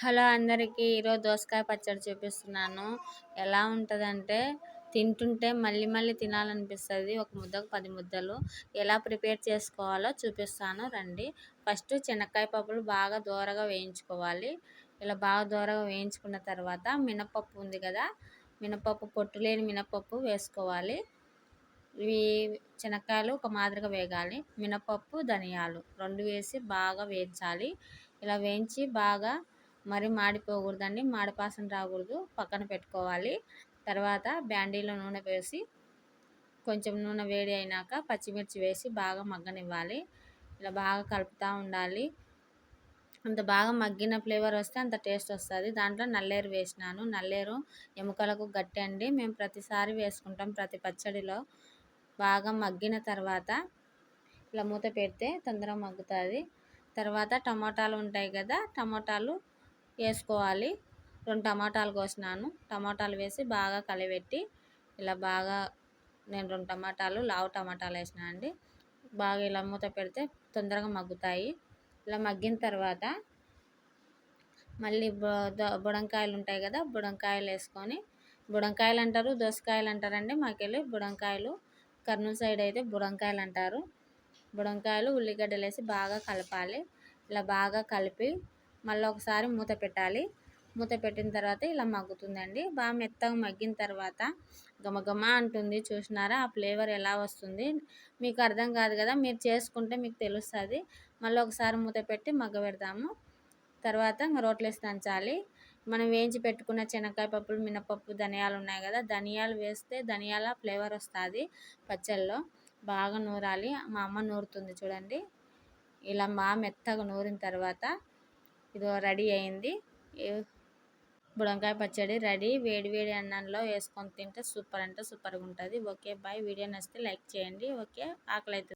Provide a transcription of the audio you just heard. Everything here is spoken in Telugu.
హలో అందరికీ ఈరోజు దోసకాయ పచ్చడి చూపిస్తున్నాను. ఎలా ఉంటుందంటే తింటుంటే మళ్ళీ మళ్ళీ తినాలనిపిస్తుంది. ఒక ముద్దకు పది ముద్దలు. ఎలా ప్రిపేర్ చేసుకోవాలో చూపిస్తాను. రండి. ఫస్ట్ శనక్కాయ పప్పులు బాగా దూరగా వేయించుకోవాలి. ఇలా బాగా దూరగా వేయించుకున్న తర్వాత మినపప్పు ఉంది కదా మినపప్పు పొట్టు లేని మినపప్పు వేసుకోవాలి. ఇవి శనక్కాయలు ఒక మాదిరిగా వేగాలి. మినపప్పు ధనియాలు రెండు వేసి బాగా వేయించాలి. ఇలా వేయించి బాగా మరి మాడిపోకూడదండి. మాడిపాసం రాకూడదు. పక్కన పెట్టుకోవాలి. తర్వాత బ్యాండీలో నూనె వేసి కొంచెం నూనె వేడి అయినాక పచ్చిమిర్చి వేసి బాగా మగ్గనివ్వాలి. ఇలా బాగా కలుపుతూ ఉండాలి. అంత బాగా మగ్గిన ఫ్లేవర్ వస్తే అంత టేస్ట్ వస్తుంది. దాంట్లో నల్లేరు వేసినాను. నల్లేరు ఎముకలకు గట్టి అండి. మేము ప్రతిసారి వేసుకుంటాం ప్రతి పచ్చడిలో. బాగా మగ్గిన తర్వాత ఇలా మూత పెడితే తొందరగా మగ్గుతుంది. తర్వాత టమోటాలు ఉంటాయి కదా టమోటాలు వేసుకోవాలి. రెండు టమాటాలు కోసినాను. టమాటాలు వేసి బాగా కలిపెట్టి ఇలా బాగా నేను రెండు టమాటాలు లావు టమాటాలు వేసిన అండి. బాగా ఇలా మూత పెడితే తొందరగా మగ్గుతాయి. ఇలా మగ్గిన తర్వాత మళ్ళీ బుడంకాయలు ఉంటాయి కదా బుడంకాయలు వేసుకొని బుడంకాయలు అంటారు దోసకాయలు అంటారండి మాకెళ్ళి బుడంకాయలు. కర్నూలు సైడ్ అయితే బుడంకాయలు అంటారు. బుడంకాయలు ఉల్లిగడ్డలు వేసి బాగా కలపాలి. ఇలా బాగా కలిపి మళ్ళీ ఒకసారి మూత పెట్టాలి. మూత పెట్టిన తర్వాత ఇలా మగ్గుతుందండి. బాగా మెత్తగా మగ్గిన తర్వాత గమగమ అంటుంది. చూసినారా? ఆ ఫ్లేవర్ ఎలా వస్తుంది? మీకు అర్థం కాదు కదా? మీరు చేసుకుంటే మీకు తెలుస్తుంది. మళ్ళీ ఒకసారి మూత పెట్టి మగ్గ పెడతాము తర్వాత ఇంకా రోట్లేసి దంచాలి. మనం వేయించి పెట్టుకున్న శనక్కాయ పప్పులు మినపప్పు ధనియాలు ఉన్నాయి కదా? ధనియాలు వేస్తే ధనియాల ఫ్లేవర్ వస్తుంది పచ్చళ్ళలో. బాగా నూరాలి. మా అమ్మ నూరుతుంది చూడండి. ఇలా మా మెత్తగా నూరిన తర్వాత ఇదిగో రెడీ అయింది. బుడంకాయ పచ్చడి రెడీ. వేడి వేడి అన్నంలో వేసుకొని తింటే సూపర్ అంటే సూపర్గా ఉంటుంది. Okay bye. వీడియో నచ్చితే లైక్ చేయండి. ఓకే ఆకలి